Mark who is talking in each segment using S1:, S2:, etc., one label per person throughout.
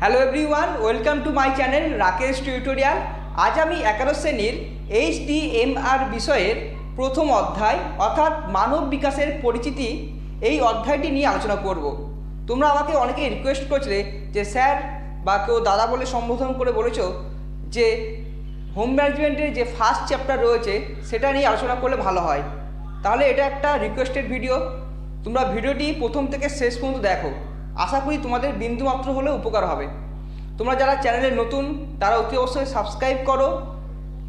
S1: Hello everyone welcome to my channel Rakesh tutorial আজ আমি একাদশ শ্রেণির এইচ আর বিষয়ের প্রথম অধ্যায়, অর্থাৎ মানব বিকাশের পরিচিতি, এই অধ্যায়টি নিয়ে আলোচনা করব। তোমরা আমাকে অনেকে রিকোয়েস্ট করছিলে যে, স্যার বা কেউ দাদা বলে সম্বোধন করে বলেছ যে হোম ম্যানেজমেন্টের যে ফার্স্ট চ্যাপ্টার রয়েছে, সেটা নিয়ে আলোচনা করলে ভালো হয়। তাহলে এটা একটা রিকোয়েস্টেড ভিডিও তোমরা ভিডিওটি প্রথম থেকে শেষ পর্যন্ত দেখো। আশা করি তোমাদের বিন্দুমাত্র হলেও উপকার হবে। তোমরা যারা চ্যানেলে নতুন, তারা অতি অবশ্যই সাবস্ক্রাইব করো।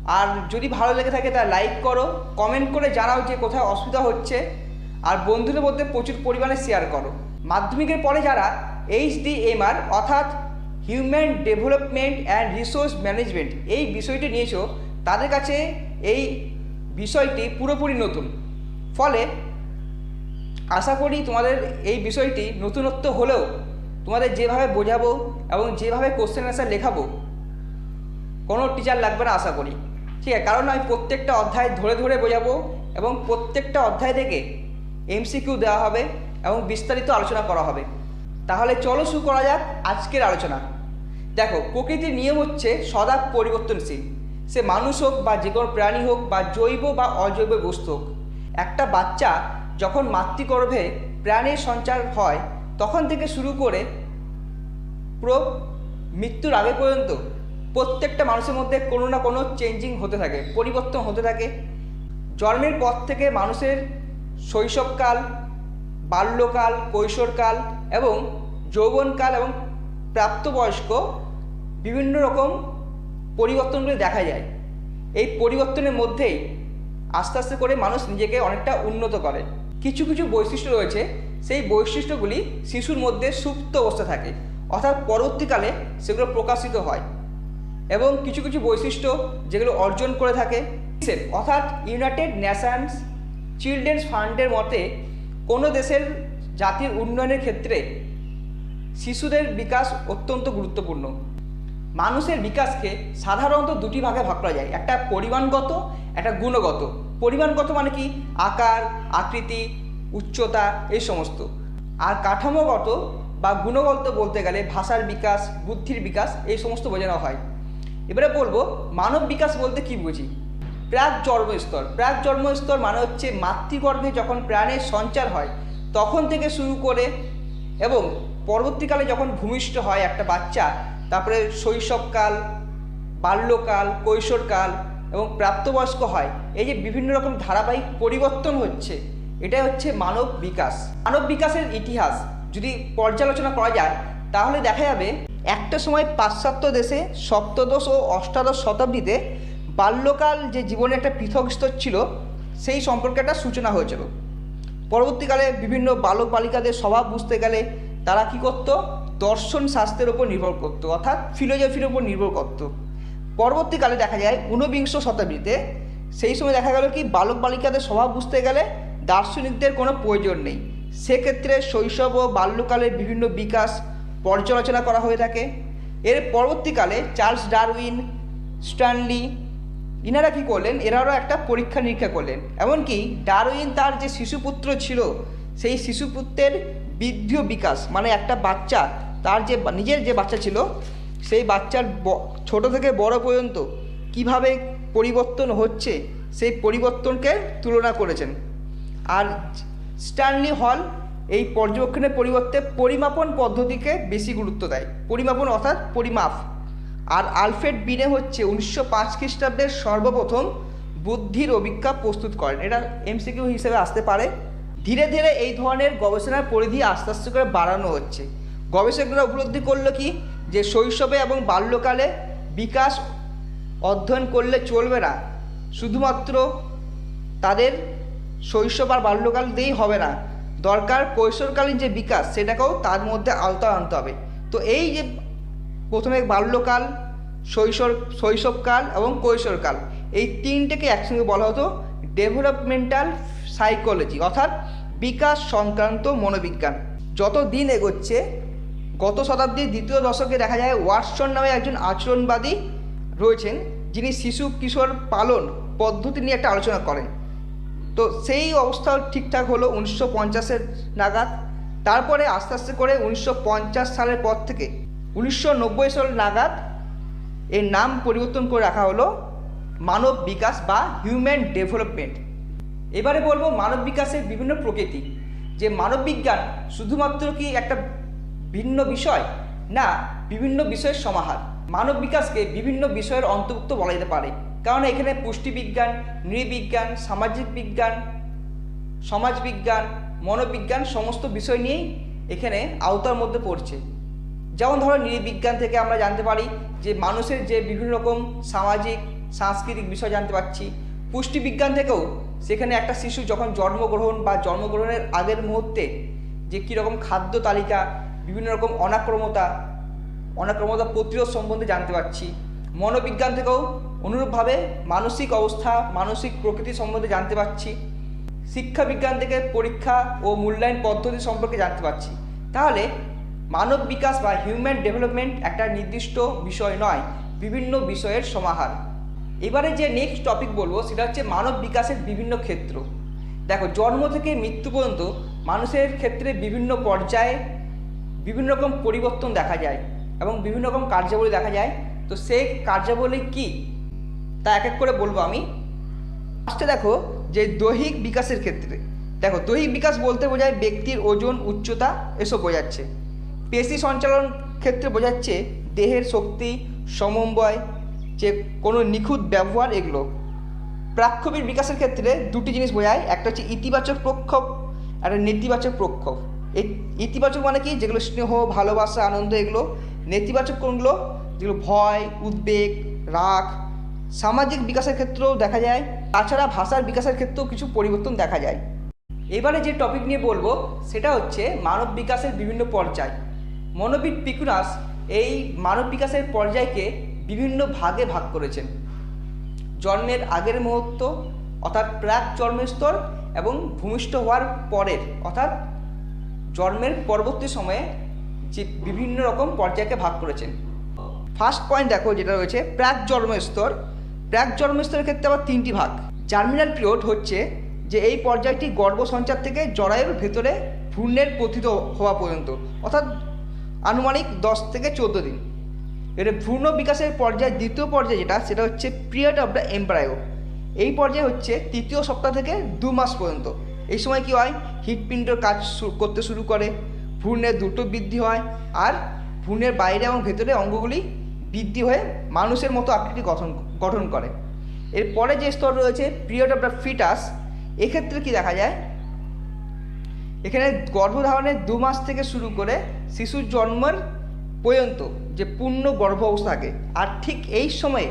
S1: আর যদি ভালো লেগে থাকে, তারা লাইক করো। কমেন্ট করে জানাও যে কোথায় অসুবিধা হচ্ছে। আর বন্ধুদের মধ্যে প্রচুর পরিমাণে শেয়ার করো। মাধ্যমিকের পরে যারা এইচ ডি এম অর্থাৎ human development and resource management এই বিষয়টি নিয়েছো, তাদের কাছে এই বিষয়টি পুরোপুরি নতুন। ফলে আশা করি তোমাদের এই বিষয়টি নতুনত্ব হলেও তোমাদের যেভাবে বোঝাবো এবং যেভাবে কোশ্চেন অ্যান্সার লেখাবো, কোনো টিচার লাগবে না আশা করি। ঠিক আছে? কারণ আমি প্রত্যেকটা অধ্যায় ধরে ধরে বোঝাবো এবং প্রত্যেকটা অধ্যায় থেকে এমসিকিউ দেওয়া হবে এবং বিস্তারিত আলোচনা করা হবে। তাহলে চলো শুরু করা যাক আজকের আলোচনা। দেখো, প্রকৃতির নিয়ম হচ্ছে সদা পরিবর্তনশীল। সে মানুষ হোক বা যে কোনো প্রাণী হোক বা জৈব বা অজৈব বস্তু হোক, একটা বাচ্চা যখন মাতৃগর্ভে প্রাণের সঞ্চার হয়, তখন থেকে শুরু করে পুরো মৃত্যুর আগে পর্যন্ত প্রত্যেকটা মানুষের মধ্যে কোনো না কোনো চেঞ্জিং হতে থাকে, পরিবর্তন হতে থাকে। জন্মের পর থেকে মানুষের শৈশবকাল, বাল্যকাল, কৈশোরকাল এবং যৌবনকাল এবং প্রাপ্তবয়স্ক বিভিন্ন রকম পরিবর্তনগুলি দেখা যায়। এই পরিবর্তনের মধ্যেই আস্তে আস্তে করে মানুষ নিজেকে অনেকটা উন্নত করে। কিছু কিছু বৈশিষ্ট্য রয়েছে। সেই বৈশিষ্ট্যগুলি শিশুর মধ্যে সুপ্ত অবস্থা থাকে, অর্থাৎ পরবর্তীকালে সেগুলো প্রকাশিত হয় এবং কিছু কিছু বৈশিষ্ট্য যেগুলো অর্জন করে থাকে। অর্থাৎ ইউনাইটেড নেশনস চিলড্রেন্স ফান্ডের মতে, কোনো দেশের জাতির উন্নয়নের ক্ষেত্রে শিশুদের বিকাশ অত্যন্ত গুরুত্বপূর্ণ। মানুষের বিকাশকে সাধারণত দুটি ভাগে ভাগ করা যায়, একটা পরিমাণগত, একটা গুণগত। পরিমাণগত মানে কি? আকার, আকৃতি, উচ্চতা, এই সমস্ত। আর কাঠামোগত বা গুণগত বলতে গেলে ভাষার বিকাশ, বুদ্ধির বিকাশ, এই সমস্ত বোঝানো হয়। এবারে বলব, মানব বিকাশ বলতে কি বুঝি? প্রাক জন্মস্তর প্রাক জন্মস্তর মানে হচ্ছে মাতৃগর্ভে যখন প্রাণের সঞ্চার হয়, তখন থেকে শুরু করে এবং পরবর্তীকালে যখন ভূমিষ্ঠ হয় একটা বাচ্চা, তারপরে শৈশবকাল, বাল্যকাল, কৈশোরকাল এবং প্রাপ্তবয়স্ক হয়। এই যে বিভিন্ন রকম ধারাবাহিক পরিবর্তন হচ্ছে, এটাই হচ্ছে মানব বিকাশ। মানব বিকাশের ইতিহাস যদি পর্যালোচনা করা যায়, তাহলে দেখা যাবে একটা সময় পাশ্চাত্য দেশে সপ্তদশ ও অষ্টাদশ শতাব্দীতে বাল্যকাল যে জীবনে একটা পৃথক স্তর ছিল, সেই সম্পর্কে একটা সূচনা হয়েছিল। পরবর্তীকালে বিভিন্ন বালক বালিকাদের স্বভাব বুঝতে গেলে তারা কি করতো? দর্শন শাস্ত্রের ওপর নির্ভর করতো, অর্থাৎ ফিলোজফির ওপর নির্ভর করতো। পরবর্তীকালে দেখা যায় ঊনবিংশ শতাব্দীতে সেই সময় দেখা গেল কি বালক বালিকাদের স্বভাব বুঝতে গেলে দার্শনিকদের কোনো প্রয়োজন নেই। সেক্ষেত্রে শৈশব ও বাল্যকালের বিভিন্ন বিকাশ পর্যালোচনা করা হয়ে থাকে। এর পরবর্তীকালে চার্লস ডারউইন, স্ট্যানলি, ইনারা কী করলেন? এরাও একটা পরীক্ষা নিরীক্ষা করলেন। এমনকি ডারউইন তার যে শিশুপুত্র ছিল, সেই শিশুপুত্রের বৃদ্ধি বিকাশ মানে একটা বাচ্চা, তার যে নিজের যে বাচ্চা ছিল সেই বাচ্চার ছোট থেকে বড় পর্যন্ত কীভাবে পরিবর্তন হচ্ছে, সেই পরিবর্তনকে তুলনা করেছেন। আর স্ট্যানলি হল এই পর্যবেক্ষণের পরিবর্তে পরিমাপন পদ্ধতিকে বেশি গুরুত্ব দেয়। পরিমাপন অর্থাৎ পরিমাপ। আর আলফ্রেড বিনে হচ্ছে উনিশশো পাঁচ খ্রিস্টাব্দের সর্বপ্রথম বুদ্ধির অভিজ্ঞা প্রস্তুত করেন। এটা এমসিকিউ হিসেবে আসতে পারে। ধীরে ধীরে এই ধরনের গবেষণার পরিধি আস্তে আস্তে করে বাড়ানো হচ্ছে। গবেষকরা উপলব্ধি করল কি যে শৈশবে এবং বাল্যকালে বিকাশ অধ্যয়ন করলে চলবে না। শুধুমাত্র তাদের শৈশব আর বাল্যকাল দিয়েই হবে না। দরকার কৈশোরকালীন যে বিকাশ, সেটাকেও তার মধ্যে আওতা আনতে হবে। তো এই যে প্রথমে বাল্যকাল, শৈশব, শৈশবকাল এবং কৈশোরকাল, এই তিনটেকে একসঙ্গে বলা হতো ডেভেলপমেন্টাল সাইকোলজি অর্থাৎ বিকাশ সংক্রান্ত মনোবিজ্ঞান। যত দিন এগোচ্ছে গত শতাব্দীর দ্বিতীয় দশকে দেখা যায় ওয়াটসন নামে একজন আচরণবাদী রয়েছেন, যিনি শিশু কিশোর পালন পদ্ধতি নিয়ে একটা আলোচনা করেন। তো সেই অবস্থা ঠিকঠাক হলো উনিশশো পঞ্চাশের নাগাদ। তারপরে আস্তে আস্তে করে উনিশশো পঞ্চাশ সালের পর থেকে উনিশশো নব্বই সাল নাগাদ এর নাম পরিবর্তন করে রাখা হলো মানব বিকাশ বা হিউম্যান ডেভেলপমেন্ট এবারে বলব মানব বিকাশের বিভিন্ন প্রকৃতি, যে মানব বিজ্ঞান শুধুমাত্র কি একটা ভিন্ন বিষয় না বিভিন্ন বিষয়ের সমাহার। মানব বিকাশকে বিভিন্ন বিষয়ের অন্তর্ভুক্ত বলা যেতে পারে। কারণ এখানে পুষ্টিবিজ্ঞান, নৃবিজ্ঞান, সামাজিক বিজ্ঞান, সমাজবিজ্ঞান, মনোবিজ্ঞান সমস্ত বিষয় নিয়েই এখানে আওতার মধ্যে পড়ছে। যেমন ধরো নৃবিজ্ঞান থেকে আমরা জানতে পারি যে মানুষের যে বিভিন্ন রকম সামাজিক, সাংস্কৃতিক বিষয় জানতে পারছি। পুষ্টিবিজ্ঞান থেকেও সেখানে একটা শিশু যখন জন্মগ্রহণ বা জন্মগ্রহণের আগের মুহূর্তে যে কীরকম খাদ্য তালিকা বিভিন্ন রকম অনাক্রমতা অনাক্রমতা প্রতিরোধ সম্বন্ধে জানতে পারছি। মনোবিজ্ঞান থেকেও অনুরূপভাবে মানসিক অবস্থা, মানসিক প্রকৃতি সম্বন্ধে জানতে পারছি। শিক্ষা বিজ্ঞান থেকে পরীক্ষা ও মূল্যায়ন পদ্ধতি সম্পর্কে জানতে পারছি। তাহলে মানব বিকাশ বা হিউম্যান ডেভেলপমেন্ট একটা নির্দিষ্ট বিষয় নয়, বিভিন্ন বিষয়ের সমাহার। এবারে যে নেক্সট টপিক বলব, সেটা হচ্ছে মানব বিকাশের বিভিন্ন ক্ষেত্র। দেখো, জন্ম থেকে মৃত্যু পর্যন্ত মানুষের ক্ষেত্রে বিভিন্ন পর্যায়ে বিভিন্ন রকম পরিবর্তন দেখা যায় এবং বিভিন্ন রকম কার্যাবলী দেখা যায়। তো সেই কার্যাবলী কি? তা এক এক করে বলব আমি। ফার্স্টে দেখো যে দৈহিক বিকাশের ক্ষেত্রে। দেখো, দৈহিক বিকাশ বলতে বোঝায় ব্যক্তির ওজন, উচ্চতা এসব বোঝাচ্ছে। পেশি সঞ্চালন ক্ষেত্রে বোঝাচ্ছে দেহের শক্তি, সমন্বয়, যে কোনো নিখুঁত ব্যবহার এগুলো। প্রাক্ষবিক বিকাশের ক্ষেত্রে দুটি জিনিস বোঝায়। একটা হচ্ছে ইতিবাচক প্রক্ষোভ, একটা নেতিবাচক প্রক্ষোভ। ইতিবাচক মানে কি? যেগুলো স্নেহ, ভালোবাসা, আনন্দ, এগুলো নেতিবাচক কোনগুলো? যেগুলো ভয়, উদ্বেগ, রাগ। সামাজিক বিকাশের ক্ষেত্রেও দেখা যায়। তাছাড়া ভাষার বিকাশের ক্ষেত্রেও কিছু পরিবর্তন দেখা যায়। এবারে যে টপিক নিয়ে বলব, সেটা হচ্ছে মানব বিকাশের বিভিন্ন পর্যায়। মনোবিদ পিকুনাস এই মানব বিকাশের পর্যায়কে বিভিন্ন ভাগে ভাগ করেছেন। জন্মের আগের মুহূর্ত, অর্থাৎ প্রাক জন্মের স্তর এবং ভূমিষ্ঠ হওয়ার পরের, অর্থাৎ জন্মের পরবর্তী সময়ে যে বিভিন্ন রকম পর্যায়কে ভাগ করেছেন। ফার্স্ট পয়েন্ট দেখো যেটা রয়েছে, প্রাক জন্মস্তর প্রাক জন্মস্তরের ক্ষেত্রে আবার তিনটি ভাগ। জার্মিনাল পিরিয়ড হচ্ছে যে এই পর্যায়টি গর্ভ সঞ্চার থেকে জরায়ুর ভেতরে ভ্রূণের পতিত হওয়া পর্যন্ত, অর্থাৎ আনুমানিক দশ থেকে চোদ্দ দিন। এটা ভ্রূণ বিকাশের পর্যায়, দ্বিতীয় পর্যায়ে যেটা, সেটা হচ্ছে পিরিয়ড অফ দ্য এমব্রায়ো এই পর্যায়ে হচ্ছে তৃতীয় সপ্তাহ থেকে দু মাস পর্যন্ত। এই সময় কি হয়? হৃৎপিণ্ডর কাজ করতে শুরু করে। ভ্রূণের দ্রুত বৃদ্ধি হয় আর ভ্রূণের বাইরে এবং ভেতরে অঙ্গগুলি বৃদ্ধি হয়ে মানুষের মতো আকৃতি গঠন গঠন করে। এরপরে যে স্তর রয়েছে পিরিয়ড অফ দ্য ফিটাস এক্ষেত্রে কি দেখা যায়? এখানে গর্ভধারণের দু মাস থেকে শুরু করে শিশুর জন্মের পর্যন্ত যে পূর্ণ গর্ভ অবস্থা থাকে, আর ঠিক এই সময়ে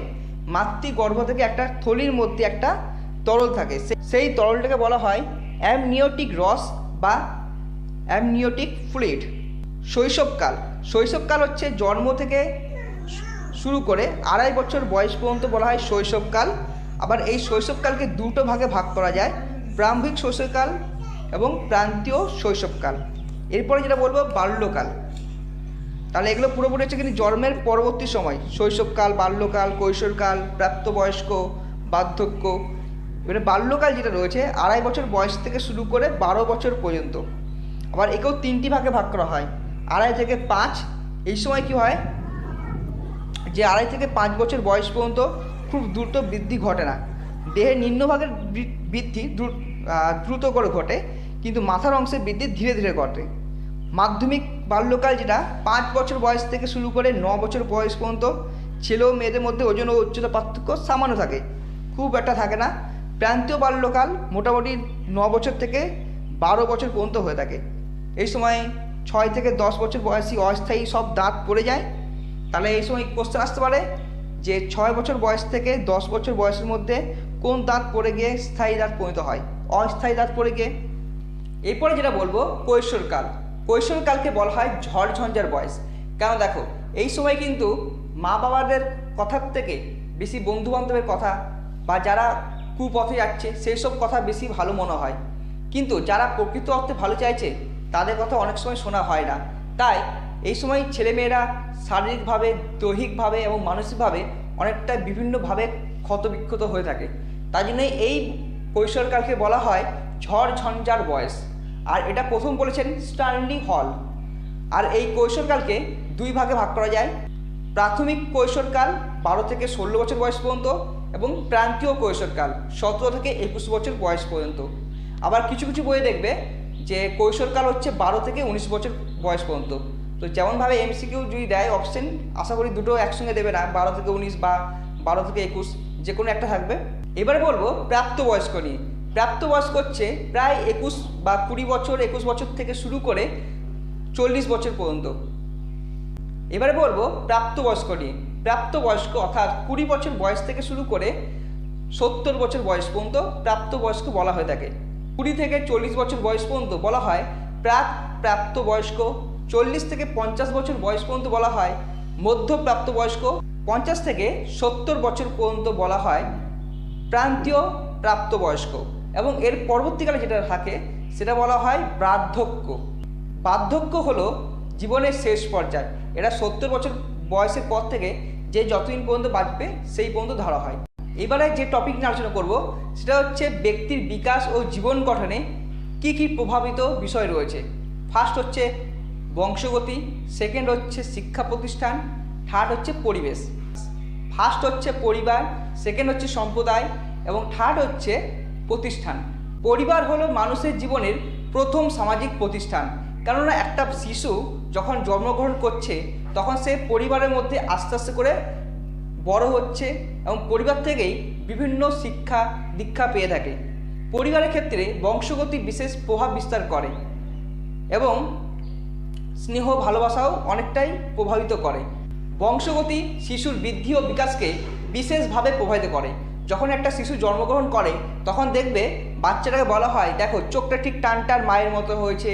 S1: মাতৃগর্ভ থেকে একটা থলির মধ্যে একটা তরল থাকে। সেই তরলটাকে বলা হয় অ্যামনিওটিক রস বা অ্যামনিওটিক ফ্লুইড। শৈশবকাল। শৈশবকাল হচ্ছে জন্ম থেকে শুরু করে আড়াই বছর বয়স পর্যন্ত বলা হয় শৈশবকাল। আবার এই শৈশবকালকে দুটো ভাগে ভাগ করা যায়, প্রারম্ভিক শৈশবকাল এবং প্রান্তীয় শৈশবকাল। এরপরে যেটা বলব, বাল্যকাল। তাহলে এগুলো পুরোপুরি হচ্ছে কিন্তু জন্মের পরবর্তী সময়। শৈশবকাল, বাল্যকাল, কৈশোরকাল, প্রাপ্তবয়স্ক, বার্ধক্য এবারে বাল্যকাল যেটা রয়েছে, আড়াই বছর বয়স থেকে শুরু করে বারো বছর পর্যন্ত। আবার একেও তিনটি ভাগে ভাগ করা হয়। আড়াই থেকে পাঁচ, এই সময় কি হয়? যে আড়াই থেকে পাঁচ বছর বয়স পর্যন্ত খুব দ্রুত বৃদ্ধি ঘটে না। দেহের নিম্নভাগের বৃদ্ধি দ্রুত করে ঘটে, কিন্তু মাথার অংশের বৃদ্ধি ধীরে ধীরে ঘটে। মাধ্যমিক বাল্যকাল যেটা, পাঁচ বছর বয়স থেকে শুরু করে ন বছর বয়স পর্যন্ত ছেলে ও মেয়েদের মধ্যে ওজন ও উচ্চতা পার্থক্য সামান্য থাকে। খুব একটা থাকে না। প্রান্তীয় বাল্যকাল মোটামুটি ন বছর থেকে বারো বছর পর্যন্ত হয়ে থাকে। এই সময় ছয় থেকে দশ বছর বয়সী অস্থায়ী সব দাঁত পড়ে যায়। তাহলে এই সময় কোশ্চেন আসতে পারে যে ছয় বছর বয়স থেকে দশ বছর বয়সের মধ্যে কোন দাঁত পড়ে গিয়ে স্থায়ী দাঁত পরিণত হয়? অস্থায়ী দাঁত পড়ে গিয়ে। এরপরে যেটা বলব কৈশোরকাল কৈশোরকালকে বলা হয় ঝড় ঝঞ্ঝার বয়স। কেন দেখো, এই সময় কিন্তু মা বাবাদের কথার থেকে বেশি বন্ধু বান্ধবের কথা বা যারা কুপথে যাচ্ছে, সেই সব কথা বেশি ভালো মনে হয়। কিন্তু যারা প্রকৃত অর্থে ভালো চাইছে, তাদের কথা অনেক সময় শোনা হয় না। তাই এই সময় ছেলেমেয়েরা শারীরিকভাবে, দৈহিকভাবে এবং মানসিকভাবে অনেকটা বিভিন্নভাবে ক্ষতবিক্ষত হয়ে থাকে। তাই জন্যই এই কৈশোরকালকে বলা হয় ঝড় ঝঞ্ঝার বয়স। আর এটা প্রথম বলেছেন স্টার্লি হল। আর এই কৈশোরকালকে দুই ভাগে ভাগ করা যায়। প্রাথমিক কৈশোরকাল বারো থেকে ষোলো বছর বয়স পর্যন্ত এবং প্রান্তীয় কৈশোরকাল সতেরো থেকে একুশ বছর বয়স পর্যন্ত। আবার কিছু কিছু বইয়ে দেখবে যে কৈশোরকাল হচ্ছে বারো থেকে উনিশ বছর বয়স পর্যন্ত। তো যেমনভাবে এমসিকিউ যদি দেয় অপশন আশা করি দুটো একসঙ্গে দেবে না, বারো থেকে উনিশ বা বারো থেকে একুশ, যে কোনো একটা থাকবে। এবার বলব প্রাপ্তবয়স্ক নিয়ে। প্রাপ্তবয়স্ক হচ্ছে প্রায় একুশ বা কুড়ি বছর, একুশ বছর থেকে শুরু করে চল্লিশ বছর পর্যন্ত। এবারে বলব প্রাপ্তবয়স্ক নিয়ে। প্রাপ্তবয়স্ক অর্থাৎ কুড়ি বছর বয়স থেকে শুরু করে সত্তর বছর বয়স পর্যন্ত প্রাপ্তবয়স্ক বলা হয়ে থাকে। কুড়ি থেকে চল্লিশ বছর বয়স পর্যন্ত বলা হয়। প্রাক প্রাপ্তবয়স্ক চল্লিশ থেকে পঞ্চাশ বছর বয়স পর্যন্ত বলা হয়। মধ্যপ্রাপ্তবয়স্ক পঞ্চাশ থেকে সত্তর বছর পর্যন্ত বলা হয়। প্রান্তীয় প্রাপ্তবয়স্ক এবং এর পরবর্তীকালে যেটা থাকে সেটা বলা হয় বার্ধক্য। বার্ধক্য হলো জীবনের শেষ পর্যায়। এটা সত্তর বছর বয়সের পর থেকে যে যতদিন পর্যন্ত বাঁচবে, সেই পর্যন্ত ধরা হয়। এবারে যে টপিক নিয়ে আলোচনা করব, সেটা হচ্ছে ব্যক্তির বিকাশ ও জীবন গঠনে কি কি প্রভাবিত বিষয় রয়েছে। ফার্স্ট হচ্ছে বংশগতি সেকেন্ড হচ্ছে শিক্ষা প্রতিষ্ঠান থার্ড হচ্ছে পরিবেশ। ফার্স্ট হচ্ছে পরিবার সেকেন্ড হচ্ছে সম্প্রদায়, এবং থার্ড হচ্ছে প্রতিষ্ঠান। পরিবার হলো মানুষের জীবনের প্রথম সামাজিক প্রতিষ্ঠান। কেননা একটা শিশু যখন জন্মগ্রহণ করছে, তখন সে পরিবারের মধ্যে আস্তে আস্তে করে বড় হচ্ছে এবং পরিবার থেকেই বিভিন্ন শিক্ষা দীক্ষা পেয়ে থাকে। পরিবারের ক্ষেত্রে বংশগতি বিশেষ প্রভাব বিস্তার করে এবং স্নেহ ভালোবাসাও অনেকটাই প্রভাবিত করে। বংশগতি শিশুর বৃদ্ধি ও বিকাশকে বিশেষভাবে প্রভাবিত করে। যখন একটা শিশু জন্মগ্রহণ করে, তখন দেখবে বাচ্চাটাকে বলা হয়, দেখো, চোখটা ঠিক টানটার মায়ের মতো হয়েছে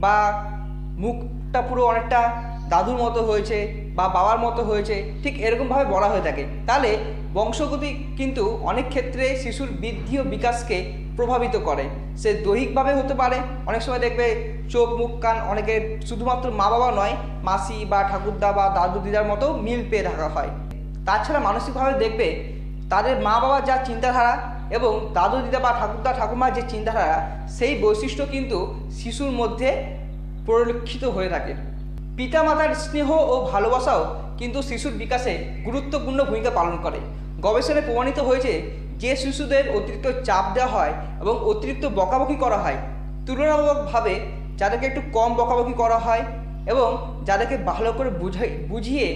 S1: বা মুখটা পুরো অনেকটা দাদুর মতো হয়েছে বা বাবার মতো হয়েছে, ঠিক এরকমভাবে বলা হয়ে থাকে। তাহলে বংশগতি কিন্তু অনেক ক্ষেত্রে শিশুর বৃদ্ধি ও বিকাশকে প্রভাবিত করে। সে দৈহিকভাবে হতে পারে, অনেক সময় দেখবে চোখ, মুখ, কান অনেকে শুধুমাত্র মা বাবা নয়, মাসি বা ঠাকুরদা বা দাদু দিদার মতো মিল পেয়ে থাকা হয়। তাছাড়া মানসিকভাবে দেখবে তাদের মা বাবার যা চিন্তাধারা এবং দাদু দিদা বা ঠাকুরদা ঠাকুমার যে চিন্তাধারা, সেই বৈশিষ্ট্য কিন্তু শিশুর মধ্যে পরিলক্ষিত হয়ে থাকে। পিতামাতার স্নেহ ও ভালোবাসাও কিন্তু শিশুর বিকাশে গুরুত্বপূর্ণ ভূমিকা পালন করে। গবেষণায় প্রমাণিত হয়েছে যে শিশুদের অতিরিক্ত চাপ দেওয়া হয় এবং অতিরিক্ত বকাবকি করা হয়। তুলনামূলকভাবে যাদেরকে একটু কম বকাবকি করা হয় এবং যাদেরকে ভালো করে বুঝাই বুঝিয়ে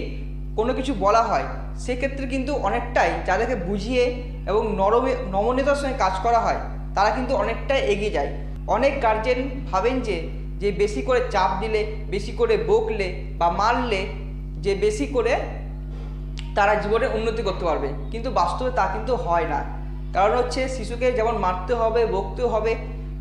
S1: কোনো কিছু বলা হয়, সেক্ষেত্রে কিন্তু অনেকটাই যাদেরকে বুঝিয়ে এবং নরমে, নমনীয়তার সঙ্গে কাজ করা হয়, তারা কিন্তু অনেকটাই এগিয়ে যায়। অনেক গার্জেন ভাবেন যে যে বেশি করে চাপ দিলে, বেশি করে বকলে বা মারলে, যে বেশি করে তারা জীবনে উন্নতি করতে পারবে। কিন্তু বাস্তবে তা কিন্তু হয় না। কারণ হচ্ছে শিশুকে যেমন মারতে হবে, বকতে হবে,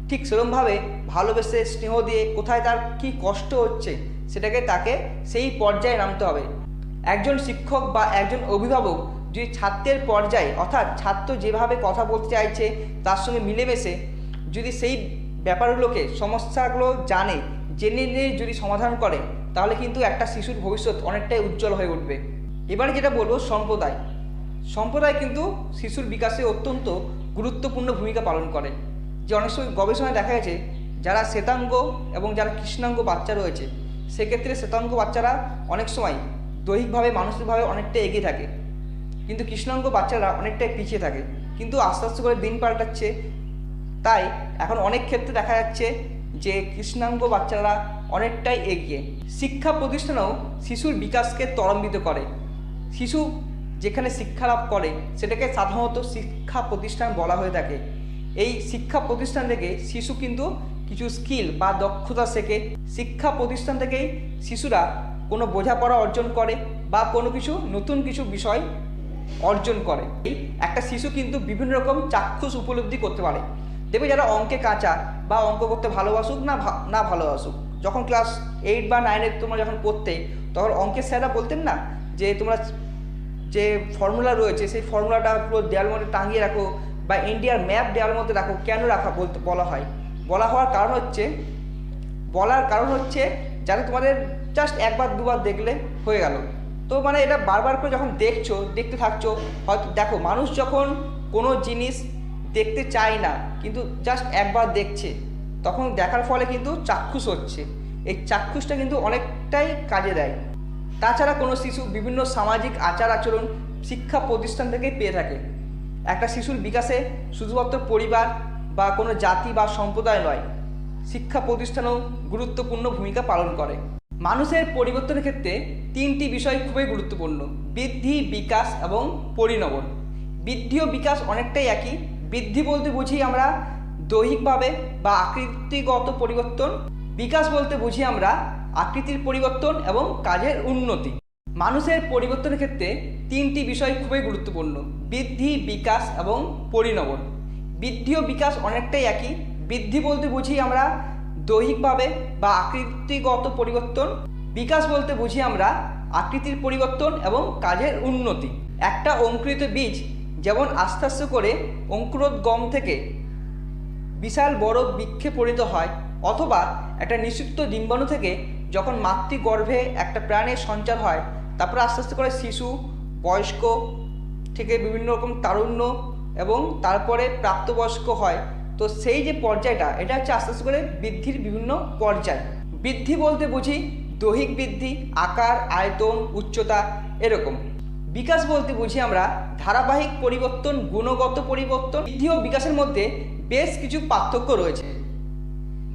S1: ঠিক সেরকমভাবে ভালোবেসে স্নেহ দিয়ে কোথায় তার কি কষ্ট হচ্ছে, সেটাকে তাকে সেই পর্যায়ে নামতে হবে। একজন শিক্ষক বা একজন অভিভাবক যদি ছাত্রের পর্যায়ে, অর্থাৎ ছাত্র যেভাবে কথা বলতে চাইছে, তার সঙ্গে মিলেমিশে যদি সেই ব্যাপারগুলোকে, সমস্যাগুলো জানে, জেনে নিয়ে যদি সমাধান করে, তাহলে কিন্তু একটা শিশুর ভবিষ্যৎ অনেকটাই উজ্জ্বল হয়ে উঠবে। এবারে যেটা বলব, সম্প্রদায়। সম্প্রদায় কিন্তু শিশুর বিকাশে অত্যন্ত গুরুত্বপূর্ণ ভূমিকা পালন করে। যে অনেক সময় গবেষণায় দেখা গেছে, যারা শ্বেতাঙ্গ এবং যারা কৃষ্ণাঙ্গ বাচ্চা রয়েছে, সেক্ষেত্রে শ্বেতাঙ্গ বাচ্চারা অনেক সময় দৈহিকভাবে, মানসিকভাবে অনেকটা এগিয়ে থাকে। কিন্তু কৃষ্ণাঙ্গ বাচ্চারা অনেকটাই পিছিয়ে থাকে। কিন্তু আস্তে আস্তে করে দিন পাল্টাচ্ছে। তাই এখন অনেক ক্ষেত্রে দেখা যাচ্ছে যে কৃষ্ণাঙ্গ বাচ্চারা অনেকটাই এগিয়ে। শিক্ষা প্রতিষ্ঠানেও শিশুর বিকাশকে ত্বরান্বিত করে। শিশু যেখানে শিক্ষা লাভ করে, সেটাকে সাধারণত শিক্ষা প্রতিষ্ঠান বলা হয়ে থাকে। এই শিক্ষা প্রতিষ্ঠান থেকে শিশু কিন্তু কিছু স্কিল বা দক্ষতা শেখে। শিক্ষা প্রতিষ্ঠান থেকেই শিশুরা কোনো বোঝাপড়া অর্জন করে বা কোনো কিছু নতুন কিছু বিষয় অর্জন করে। একটা শিশু কিন্তু বিভিন্ন রকম চাক্ষুষ উপলব্ধি করতে পারে। দেখবে যারা অঙ্কে কাঁচা বা অঙ্ক করতে ভালোবাসুক না না ভালোবাসুক, যখন ক্লাস এইট বা নাইনে তোমরা যখন পড়তে, তখন অঙ্কের স্যাররা বলতেন না যে তোমরা যে ফর্মুলা রয়েছে, সেই ফর্মুলাটা পুরো দেওয়ার মধ্যে টাঙিয়ে রাখো বা ইন্ডিয়ার ম্যাপ দেওয়ার মধ্যে রাখো, কেন রাখা বলতে বলা হয়? বলা হওয়ার কারণ হচ্ছে, বলার কারণ হচ্ছে যাতে তোমাদের জাস্ট একবার, দুবার দেখলে হয়ে গেল। তো মানে এটা বারবার করে যখন দেখছ, দেখতে থাকছো, হয়তো দেখো, মানুষ যখন কোনো জিনিস দেখতে চায় না, কিন্তু জাস্ট একবার দেখছে, তখন দেখার ফলে কিন্তু চাক্ষুষ হচ্ছে। এই চাক্ষুষটা কিন্তু অনেকটাই কাজে দেয়। তাছাড়া কোনো শিশু বিভিন্ন সামাজিক আচার আচরণ, শিক্ষা প্রতিষ্ঠান থেকে পেয়ে থাকে। একটা শিশুর বিকাশে শুধুমাত্র পরিবার বা কোনো জাতি বা সম্প্রদায় নয়, শিক্ষা প্রতিষ্ঠানও গুরুত্বপূর্ণ ভূমিকা পালন করে। মানুষের পরিবর্তনের ক্ষেত্রে তিনটি বিষয় খুবই গুরুত্বপূর্ণ, বৃদ্ধি, বিকাশ এবং পরিণমন। বৃদ্ধি ও বিকাশ অনেকটাই একই। বৃদ্ধি বলতে বুঝি আমরা দৈহিকভাবে বা আকৃতিগত পরিবর্তন, বিকাশ বলতে বুঝি আমরা আকৃতির পরিবর্তন এবং কাজের উন্নতি। মানুষের পরিবর্তনের ক্ষেত্রে তিনটি বিষয় খুবই গুরুত্বপূর্ণ, বৃদ্ধি, বিকাশ এবং পরিণমন। বৃদ্ধি ও বিকাশ অনেকটাই একই। বৃদ্ধি বলতে বুঝি আমরা দৈহিকভাবে বা আকৃতিগত পরিবর্তন, বিকাশ বলতে বুঝি আমরা আকৃতির পরিবর্তন এবং কাজের উন্নতি। একটা অঙ্কুরিত বীজ যেমন আস্তে আস্তে করে অঙ্কুরোদ্গম থেকে বিশাল বড় বৃক্ষে পরিণত হয়, অথবা একটা নিষিক্ত ডিম্বাণু থেকে যখন মাতৃগর্ভে একটা প্রাণের সঞ্চার হয়, তারপরে আস্তে আস্তে করে শিশু, বয়স্ক থেকে বিভিন্ন রকম তারুণ্য এবং তারপরে প্রাপ্তবয়স্ক হয় তো সেই যে পর্যায়টা, এটা হচ্ছে আস্তে আস্তে করে বৃদ্ধির বিভিন্ন পর্যায়। বৃদ্ধি বলতে বুঝি দৈহিক বৃদ্ধি, আকার, আয়তন, উচ্চতা এরকম। বিকাশ বলতে বুঝি আমরা ধারাবাহিক পরিবর্তন, গুণগত পরিবর্তন, বৃদ্ধি ও বিকাশের মধ্যে বেশ কিছু পার্থক্য রয়েছে।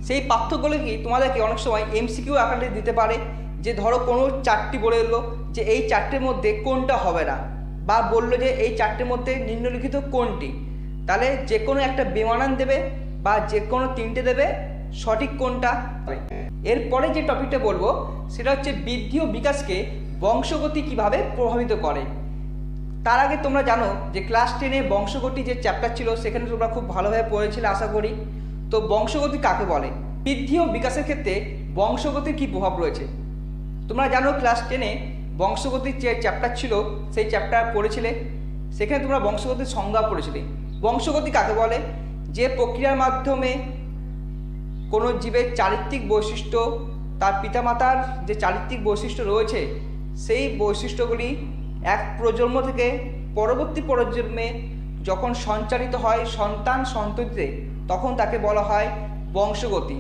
S1: সেই পার্থক্যগুলো কি তোমাদেরকে অনেক সময় এমসিকিউ আকারে দিতে পারে, যে ধরো কোনো চারটি বলে এলো, যে এই চারটের মধ্যে কোনটা হবে না? বা বলল যে এই চারটের মধ্যে নিম্নলিখিত কোনটি? তাহলে যে কোনো একটা বেমানান দেবে বা যে কোনো তিনটে দেবে সঠিক কোনটা? এরপরে যে টপিকটা বলব সেটা হচ্ছে বৃদ্ধি ও বিকাশকে বংশগতি কীভাবে প্রভাবিত করে? তার আগে তোমরা জানো যে ক্লাস টেনে বংশগতি যে চ্যাপ্টার ছিল সেখানে তোমরা খুব ভালোভাবে পড়েছিলে আশা করি। তো বংশগতি কাকে বলে? বৃদ্ধি ও বিকাশের ক্ষেত্রে বংশগতির কী প্রভাব রয়েছে? তোমরা জানো ক্লাস টেনে বংশগতির যে চ্যাপ্টার ছিল সেই চ্যাপ্টার পড়েছিলে। সেখানে তোমরা বংশগতির সংজ্ঞা পড়েছিলে। বংশগতি কাকে বলে? যে প্রক্রিয়ার মাধ্যমে কোনো জীবের চারিত্রিক বৈশিষ্ট্য, তার পিতামাতার যে চারিত্রিক বৈশিষ্ট্য রয়েছে, সেই বৈশিষ্ট্যগুলি এক প্রজন্ম থেকে পরবর্তী প্রজন্মে যখন সঞ্চারিত হয় সন্তান সন্ততিতে, তখন তাকে বলা হয় বংশগতি।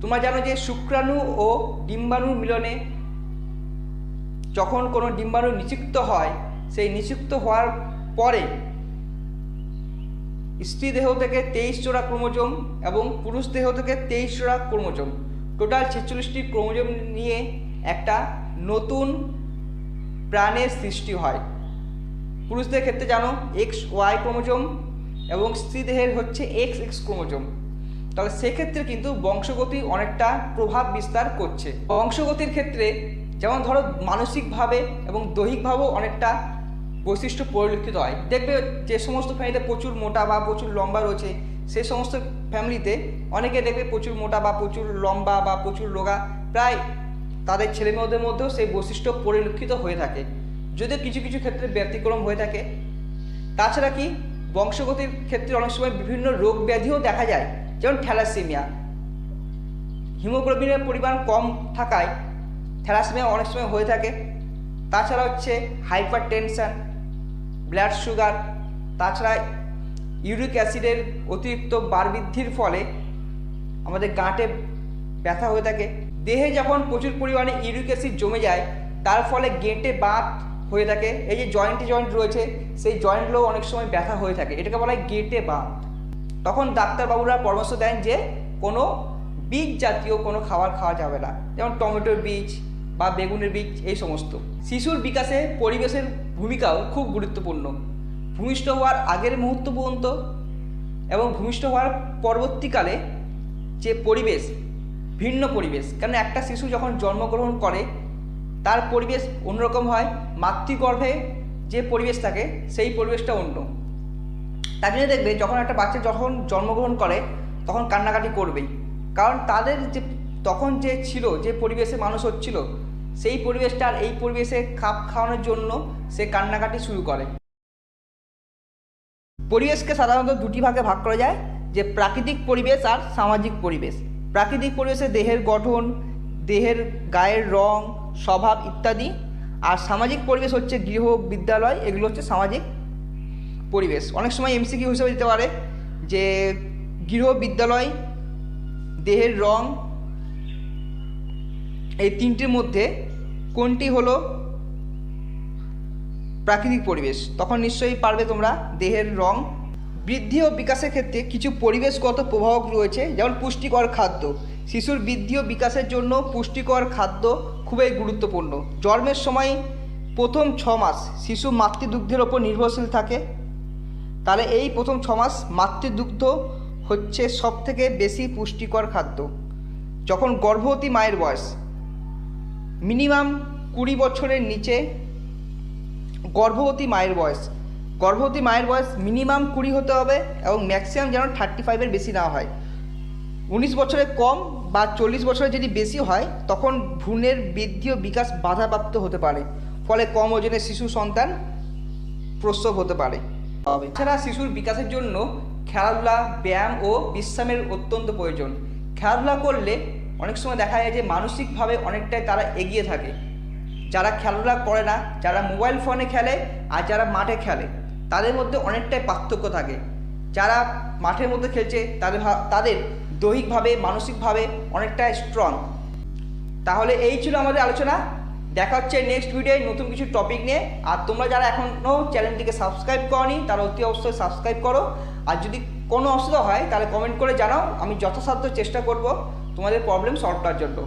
S1: তোমরা জানো যে শুক্রাণু ও ডিম্বাণুর মিলনে যখন কোনো ডিম্বাণু নিযুক্ত হয়, সেই নিযুক্ত হওয়ার পরে স্ত্রী দেহ থেকে তেইশ জোড়া ক্রোমোজোম এবং পুরুষ দেহ থেকে তেইশ জোড়া ক্রোমোজোম। টোটাল ছেচল্লিশটি ক্রোমোজোম নিয়ে একটা নতুন প্রাণের সৃষ্টি হয়। পুরুষদের ক্ষেত্রে জানো এক্স ওয়াই ক্রোমোজোম এবং স্ত্রী দেহের হচ্ছে এক্স এক্স ক্রোমোজোম। তবে সেক্ষেত্রে কিন্তু বংশগতি অনেকটা প্রভাব বিস্তার করছে। বংশগতির ক্ষেত্রে যেমন ধরো মানসিকভাবে এবং দৈহিকভাবেও অনেকটা বৈশিষ্ট্য পরিলক্ষিত হয়। দেখবে যে সমস্ত ফ্যামিলিতে প্রচুর মোটা বা প্রচুর লম্বা রয়েছে, সে সমস্ত ফ্যামিলিতে অনেকে দেখবে প্রচুর মোটা বা প্রচুর লম্বা বা প্রচুর রোগা। প্রায় তাদের ছেলে মেয়েদের মধ্যেও সেই বৈশিষ্ট্য পরিলক্ষিত হয়ে থাকে। যদিও কিছু কিছু ক্ষেত্রে ব্যতিক্রম হয়ে থাকে। তাছাড়া কি, বংশগতির ক্ষেত্রে অনেক সময় বিভিন্ন রোগ ব্যাধিও দেখা যায়, যেমন থ্যালাসেমিয়া। হিমোগ্লোবিনের পরিমাণ কম থাকায় থ্যালাসেমিয়া অনেক সময় হয়ে থাকে। তাছাড়া হচ্ছে হাইপার টেনশন ব্লাড সুগার, তাছাড়া ইউরিক অ্যাসিডের অতিরিক্ত বার বৃদ্ধির ফলে আমাদের গাঁটে ব্যথা হয়ে থাকে। দেহে যখন প্রচুর পরিমাণে ইউরিক অ্যাসিড জমে যায়, তার ফলে গেঁটে বাত হয়ে থাকে। এই যে জয়েন্টে জয়েন্ট রয়েছে, সেই জয়েন্টগুলো অনেক সময় ব্যথা হয়ে থাকে। এটাকে বলা হয় গেঁটে বাত। তখন ডাক্তারবাবুরা পরামর্শ দেন যে, কোনো বীজ জাতীয় কোনো খাবার খাওয়া যাবে না। যেমন টমেটোর বীজ বা বেগুনের বীজ, এই সমস্ত। শিশুর বিকাশে, পরিবেশের ভূমিকাও খুব গুরুত্বপূর্ণ। ভূমিষ্ঠ হওয়ার আগের মুহূর্ত পর্যন্ত এবং ভূমিষ্ঠ হওয়ার পরবর্তীকালে যে পরিবেশ, ভিন্ন পরিবেশ কারণ একটা শিশু যখন জন্মগ্রহণ করে, তার পরিবেশ অন্যরকম হয়, মাতৃগর্ভে যে পরিবেশ থাকে, সেই পরিবেশটা অন্য। তার জন্য দেখবে যখন একটা বাচ্চা যখন জন্মগ্রহণ করে, তখন কান্নাকাটি করবেই। কারণ তাদের যে, তখন যে ছিল, যে পরিবেশে মানুষ হচ্ছিল সেই পরিবেশটা আর এই পরিবেশে খাপ খাওয়ানোর জন্য সে কান্নাকাটি শুরু করে। পরিবেশকে সাধারণত দুটি ভাগে ভাগ করা যায়, যে প্রাকৃতিক পরিবেশ আর সামাজিক পরিবেশ। প্রাকৃতিক পরিবেশে দেহের গঠন, দেহের গায়ের রং, স্বভাব ইত্যাদি, আর সামাজিক পরিবেশ হচ্ছে গৃহ, বিদ্যালয়, এগুলো হচ্ছে সামাজিক পরিবেশ। অনেক সময় এমসিকিউ হিসেবে দিতে পারে, যে গৃহ, বিদ্যালয়, দেহের রং, এই তিনটির মধ্যে কোনটি হলো প্রাকৃতিক পরিবেশ? তখন নিশ্চয়ই পারবে তোমরা দেহের রং। বৃদ্ধি ও বিকাশের ক্ষেত্রে কিছু পরিবেশগত প্রভাব রয়েছে, যেমন পুষ্টিকর খাদ্য। শিশুর বৃদ্ধি ও বিকাশের জন্য পুষ্টিকর খাদ্য খুবই গুরুত্বপূর্ণ। জন্মের সময় প্রথম ছ মাস শিশু মাতৃদুগ্ধের ওপর নির্ভরশীল থাকে। তাহলে এই প্রথম ছ মাস মাতৃদুগ্ধ হচ্ছে সব থেকে বেশি পুষ্টিকর খাদ্য। যখন গর্ভবতী মায়ের বয়স, মিনিমাম কুড়ি বছরের নিচে গর্ভবতী মায়ের বয়স। গর্ভবতী মায়ের বয়স মিনিমাম কুড়ি হতে হবে এবং ম্যাক্সিমাম যেন থার্টি ফাইভের বেশি না হয়। উনিশ বছরের কম বা চল্লিশ বছরের যদি বেশি হয়, তখন ভ্রূণের বৃদ্ধি ও বিকাশ বাধাপ্রাপ্ত হতে পারে। ফলে কম ওজনের শিশু সন্তান প্রসব হতে পারে। এছাড়া শিশুর বিকাশের জন্য খেলাধুলা, ব্যায়াম ও বিশ্রামের অত্যন্ত প্রয়োজন। খেলাধুলা করলে অনেক সময় দেখা যায় যে মানসিকভাবে অনেকটাই তারা এগিয়ে থাকে। যারা খেলাধুলা করে না, যারা মোবাইল ফোনে খেলে আর যারা মাঠে খেলে, তাদের মধ্যে অনেকটাই পার্থক্য থাকে। যারা মাঠের মধ্যে খেলছে, তাদের তাদের দৈহিকভাবে, মানসিকভাবে অনেকটাই স্ট্রং তাহলে এই ছিল আমাদের আলোচনা। দেখা হচ্ছে নেক্সট ভিডিওয় নতুন কিছু টপিক নিয়ে। আর তোমরা যারা এখনও চ্যানেলটিকে সাবস্ক্রাইব করনি, তারা অতি অবশ্যই সাবস্ক্রাইব করো। আর যদি কোনো অসুবিধা হয়, তাহলে কমেন্ট করে জানাও। আমি যথাসাধ্য চেষ্টা করব তোমাদের প্রবলেম সলভ করার জন্য।